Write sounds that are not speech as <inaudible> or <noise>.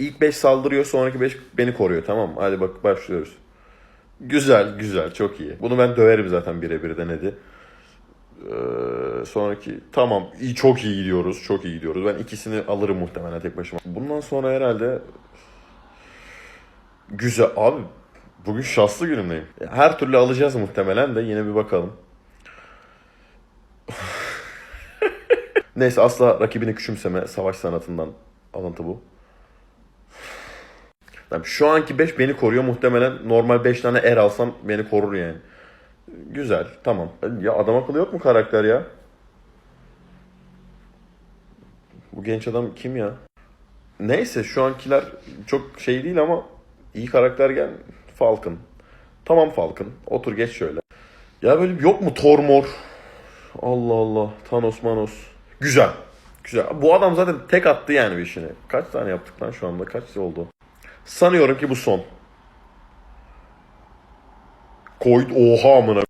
İlk 5 saldırıyor sonraki 5 beni koruyor tamam mı? Hadi bak başlıyoruz. Güzel güzel çok iyi. Bunu ben döverim zaten birebir denedi. Ee, sonraki tamam iyi çok iyi gidiyoruz çok iyi gidiyoruz. Ben ikisini alırım muhtemelen tek başıma. Bundan sonra herhalde güzel abi bugün şanslı günümdeyim. Her türlü alacağız muhtemelen de yine bir bakalım. <laughs> Neyse asla rakibini küçümseme savaş sanatından alıntı bu. Tamam, şu anki 5 beni koruyor. Muhtemelen normal 5 tane er alsam beni korur yani. Güzel tamam. Ya adam akıllı yok mu karakter ya? Bu genç adam kim ya? Neyse şu ankiler çok şey değil ama iyi karakter gel. Falcon. Tamam Falcon. Otur geç şöyle. Ya böyle yok mu Tormor? Allah Allah. Thanos Manos. Güzel. Güzel. Bu adam zaten tek attı yani bir işini. Kaç tane yaptık lan şu anda? Kaç oldu? Sanıyorum ki bu son. Koy oha amına.